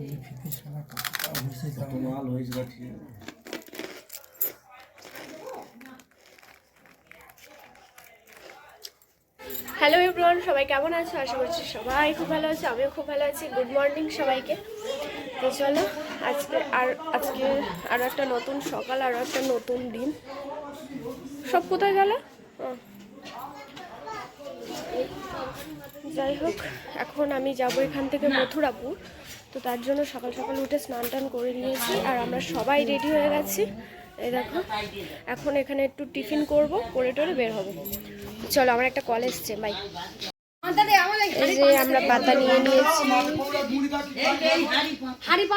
Hello everyone সবাই কেমন আছো? আশা করছি সবাই খুব ভালো আছে, আমিও খুব ভালো আছি। গুড মর্নিং সবাইকে। তো চলো, আজকে আর আজকে আরও একটা নতুন সকাল আরও একটা নতুন দিন। সব কোথায় গেল। যাই হোক, এখন আমি যাব এখান থেকে মথুরাপুর। তো তার জন্য সকাল সকাল উঠে স্নান টান করে নিয়েছি আর আমরা সবাই রেডি হয়ে গেছি। এই দেখো এখন এখানে একটু টিফিন করব করে টোরে বের হব। চলো আমার একটা কল এসছে বাই। এই যে আমরা পাতা নিয়ে নিয়েছি।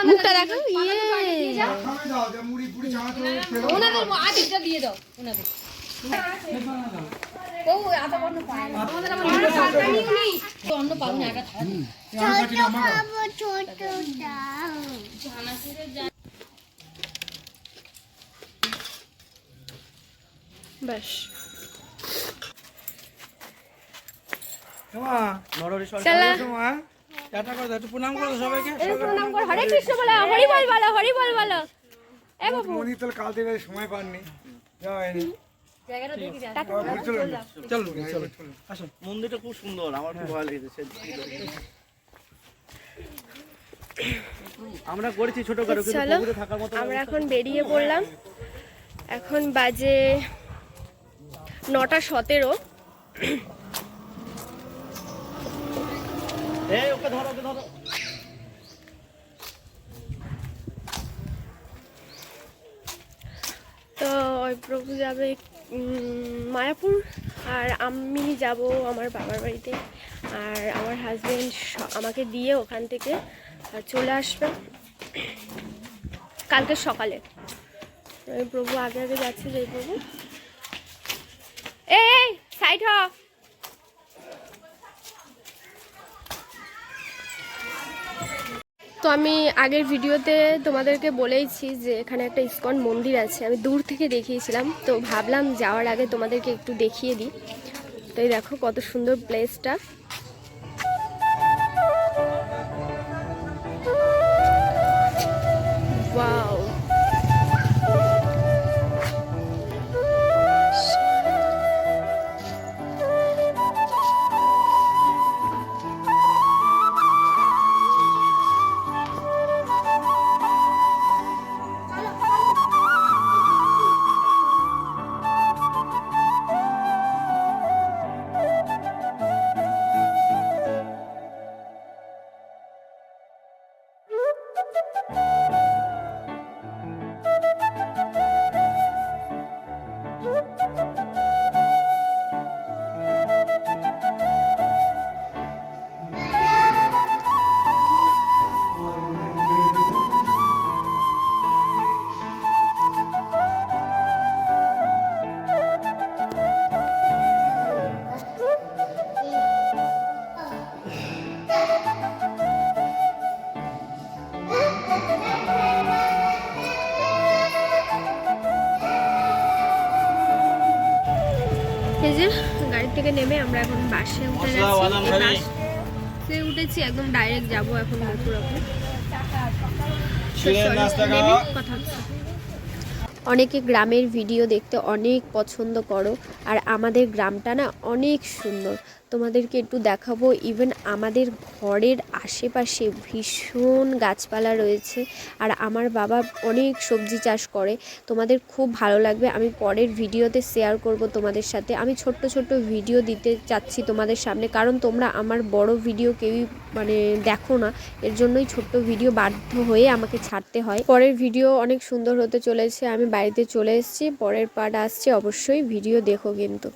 মুখটা দেখো ইয়ে। দিয়ে দাও ওনাদের। অন্য পাবো না একা থাকে ব্যাস মা নরহরি সরকার মা টাটা করে দাও একটু প্রণাম করে সবাইকে। প্রণাম কর। হরে কৃষ্ণ বলো হরি বল বলো হরি বল বলো। এ বাবু। মনি তো কাল থেকে সময় পাননি মন্দিরটা খুব সুন্দর আমার খুব ভালো লেগেছে। আমরা করেছি ছোট করে চলো পুকুরে থাকার মতো আমরা এখন বেরিয়ে পড়লাম। এখন বাজে নটা সতেরো। তো ওই প্রভু যাবে উম, মায়াপুর আর আমি যাব আমার বাবার বাড়িতে। আর আমার হাজবেন্ড আমাকে দিয়ে ওখান থেকে চলে আসবে কালকে সকালে। ওই প্রভু আগে আগে যাচ্ছে যে প্রভু। এই সাইড হ। তো আমি আগের ভিডিওতে তোমাদেরকে বলেইছি যে এখানে একটা ইস্কন মন্দির আছে। আমি দূর থেকে দেখিয়েছিলাম, তো ভাবলাম যাওয়ার আগে তোমাদেরকে একটু দেখিয়ে দিই। তো এই দেখো কত সুন্দর প্লেসটা Bye. এই যে গাড়ি থেকে নেমে আমরা এখন বাসে উঠে যাচ্ছি বাসে উঠেছি একদম ডাইরেক্ট যাব এখন মথুরাপুর কথা হচ্ছে। অনেকে গ্রামের ভিডিও দেখতে অনেক পছন্দ করো আর আমাদের গ্রামটা না অনেক সুন্দর। তোমাদেরকে একটু দেখাবো। ইভেন আমাদের ঘরের আশেপাশে ভীষণ গাছপালা রয়েছে আর আমার বাবা অনেক সবজি চাষ করে। তোমাদের খুব ভালো লাগবে। আমি পরের ভিডিওতে শেয়ার করব তোমাদের সাথে। আমি ছোট্ট ছোট্ট ভিডিও দিতে চাচ্ছি তোমাদের সামনে। কারণ তোমরা আমার বড় ভিডিও কেউই মানে দেখো না। এর জন্যই ছোট্ট ভিডিও বাধ্য হয়ে আমাকে ছাড়তে হয়। পরের ভিডিও অনেক সুন্দর হতে চলেছে। আমি বাড়িতে চলে এসেছি। পরের পার্ট আসছে। অবশ্যই ভিডিও দেখো কিন্তু।